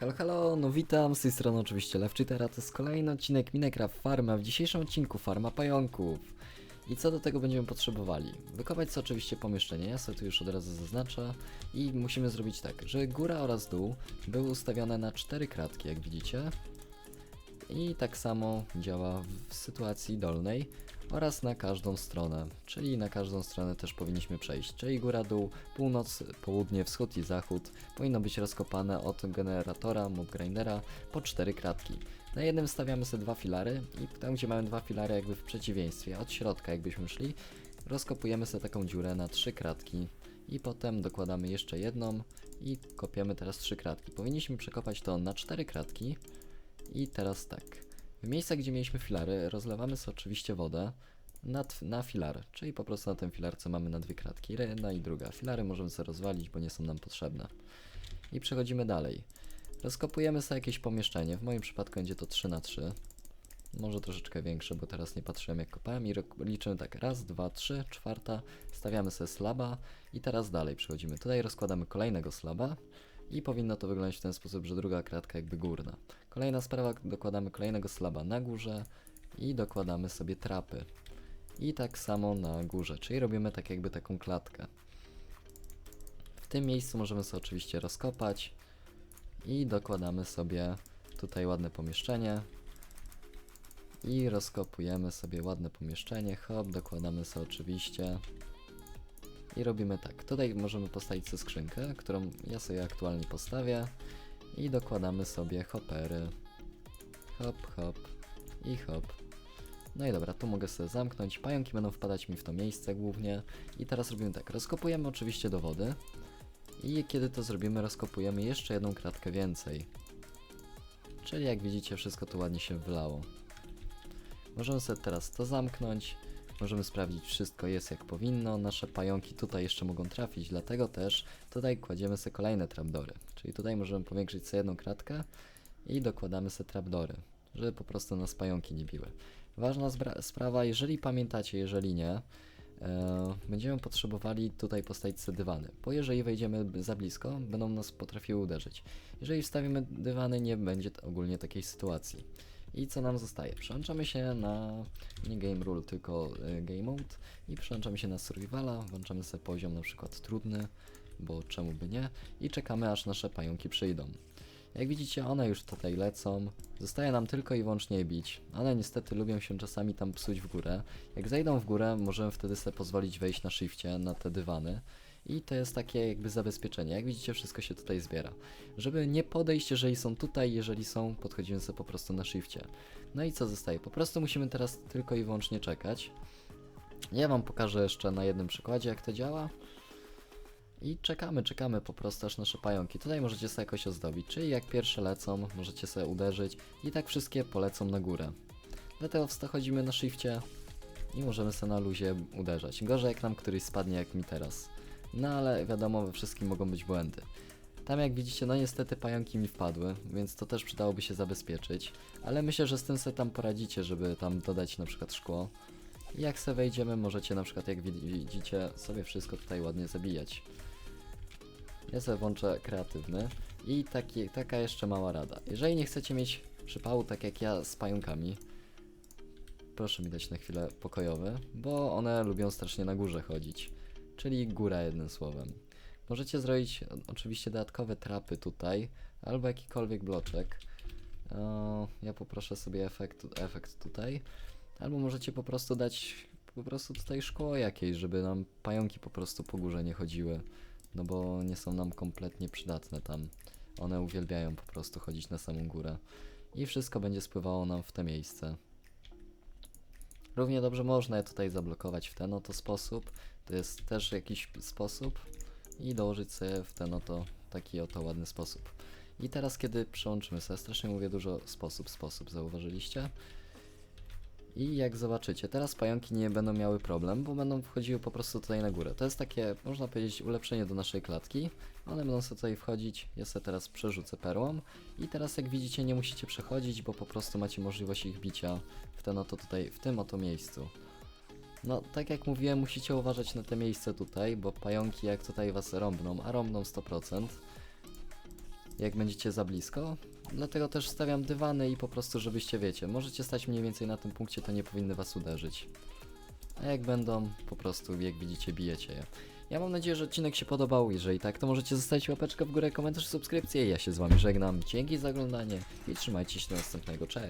Halo, halo, no witam, z tej strony oczywiście Lewczytera, to jest kolejny odcinek Minecraft Farma, w dzisiejszym odcinku Farma Pająków. I co do tego będziemy potrzebowali? Wykopać sobie oczywiście pomieszczenie, ja sobie tu już od razu zaznaczę i musimy zrobić tak, że góra oraz dół były ustawione na cztery kratki, jak widzicie. I tak samo działa w sytuacji dolnej oraz na każdą stronę, czyli na każdą stronę też powinniśmy przejść, czyli góra, dół, północ, południe, wschód i zachód. Powinno być rozkopane od generatora, mob grindera po cztery kratki. Na jednym stawiamy sobie dwa filary i tam gdzie mamy dwa filary jakby w przeciwieństwie, od środka jakbyśmy szli, rozkopujemy sobie taką dziurę na trzy kratki. I potem dokładamy jeszcze jedną i kopiemy teraz trzy kratki. Powinniśmy przekopać to na cztery kratki i teraz tak. W miejscach, gdzie mieliśmy filary, rozlewamy sobie oczywiście wodę na, na filar, czyli po prostu na ten filar, co mamy na dwie kratki, jedna i druga. Filary możemy sobie rozwalić, bo nie są nam potrzebne. I przechodzimy dalej. Rozkopujemy sobie jakieś pomieszczenie, w moim przypadku będzie to 3 na 3 może troszeczkę większe, bo teraz nie patrzyłem jak kopałem i liczymy tak, raz, dwa, trzy, czwarta, stawiamy sobie slaba i teraz dalej przechodzimy. Tutaj rozkładamy kolejnego slaba i powinno to wyglądać w ten sposób, że druga kratka jakby górna. Kolejna sprawa, dokładamy kolejnego slaba na górze i dokładamy sobie trapy. I tak samo na górze, czyli robimy tak jakby taką klatkę. W tym miejscu możemy sobie oczywiście rozkopać i dokładamy sobie tutaj ładne pomieszczenie. I rozkopujemy sobie ładne pomieszczenie, hop, dokładamy sobie oczywiście. I robimy tak, tutaj możemy postawić sobie skrzynkę, którą ja sobie aktualnie postawię. I dokładamy sobie hopery. Hop, hop i hop. No i dobra, tu mogę sobie zamknąć. Pająki będą wpadać mi w to miejsce głównie. I teraz robimy tak, rozkopujemy oczywiście do wody. I kiedy to zrobimy, rozkopujemy jeszcze jedną kratkę więcej. Czyli jak widzicie, wszystko tu ładnie się wylało. Możemy sobie teraz to zamknąć. Możemy sprawdzić, wszystko jest jak powinno. Nasze pająki tutaj jeszcze mogą trafić, dlatego też tutaj kładziemy sobie kolejne trapdory. Czyli tutaj możemy powiększyć sobie jedną kratkę i dokładamy sobie trapdory, żeby po prostu nas pająki nie biły. Ważna sprawa, jeżeli pamiętacie, jeżeli nie, e, będziemy potrzebowali tutaj postawić sobie dywany, bo jeżeli wejdziemy za blisko, będą nas potrafiły uderzyć. Jeżeli wstawimy dywany, nie będzie ogólnie takiej sytuacji. I co nam zostaje? Przełączamy się na nie game rule, tylko y, game mode i przełączamy się na survivala, włączamy sobie poziom na przykład trudny, bo czemu by nie i czekamy aż nasze pająki przyjdą. Jak widzicie one już tutaj lecą, zostaje nam tylko i wyłącznie bić. One niestety lubią się czasami tam psuć w górę. Jak zejdą w górę, możemy wtedy sobie pozwolić wejść na shifcie, na te dywany. I to jest takie jakby zabezpieczenie. Jak widzicie, wszystko się tutaj zbiera. Żeby nie podejść, jeżeli są tutaj, jeżeli są, podchodzimy sobie po prostu na shifcie. No i co zostaje? Po prostu musimy teraz tylko i wyłącznie czekać. Ja wam pokażę jeszcze na jednym przykładzie, jak to działa. I czekamy, czekamy po prostu aż nasze pająki. Tutaj możecie sobie jakoś ozdobić, czyli jak pierwsze lecą, możecie sobie uderzyć i tak wszystkie polecą na górę. Dlatego wchodzimy na shifcie i możemy sobie na luzie uderzać. Gorzej jak nam któryś spadnie jak mi teraz. No ale wiadomo, we wszystkim mogą być błędy. Tam jak widzicie, no niestety pająki mi wpadły, więc to też przydałoby się zabezpieczyć. Ale myślę, że z tym sobie tam poradzicie, żeby tam dodać na przykład szkło. Jak sobie wejdziemy, możecie na przykład jak wid- widzicie sobie wszystko tutaj ładnie zabijać. Ja sobie włączę kreatywny i taki, taka jeszcze mała rada. Jeżeli nie chcecie mieć przypału tak jak ja z pająkami, proszę mi dać na chwilę pokojowy, bo one lubią strasznie na górze chodzić. Czyli góra jednym słowem. Możecie zrobić oczywiście dodatkowe trapy tutaj, albo jakikolwiek bloczek. O, ja poproszę sobie efekt, efekt tutaj. Albo możecie po prostu dać po prostu tutaj szkło jakieś, żeby nam pająki po prostu po górze nie chodziły. No bo nie są nam kompletnie przydatne tam. One uwielbiają po prostu chodzić na samą górę. I wszystko będzie spływało nam w te miejsce. Równie dobrze można je tutaj zablokować w ten oto sposób. To jest też jakiś sposób. I dołożyć sobie w ten oto taki oto ładny sposób. I teraz kiedy przełączymy sobie, strasznie mówię dużo sposób, sposób, zauważyliście? I jak zobaczycie, teraz pająki nie będą miały problem, bo będą wchodziły po prostu tutaj na górę. To jest takie, można powiedzieć, ulepszenie do naszej klatki. One będą sobie tutaj wchodzić, ja sobie teraz przerzucę perłą. I teraz jak widzicie nie musicie przechodzić, bo po prostu macie możliwość ich bicia w ten oto tutaj, w tym oto miejscu. No, tak jak mówiłem, musicie uważać na te miejsce tutaj, bo pająki jak tutaj was rąbną, a rąbną 100%, jak będziecie za blisko. Dlatego też stawiam dywany i po prostu, żebyście wiecie, możecie stać mniej więcej na tym punkcie, to nie powinny was uderzyć. A jak będą, po prostu jak widzicie, bijecie je. Ja mam nadzieję, że odcinek się podobał. Jeżeli tak, to możecie zostawić łapeczkę w górę, komentarz, subskrypcję. Ja się z wami żegnam. Dzięki za oglądanie i trzymajcie się do następnego. Cześć!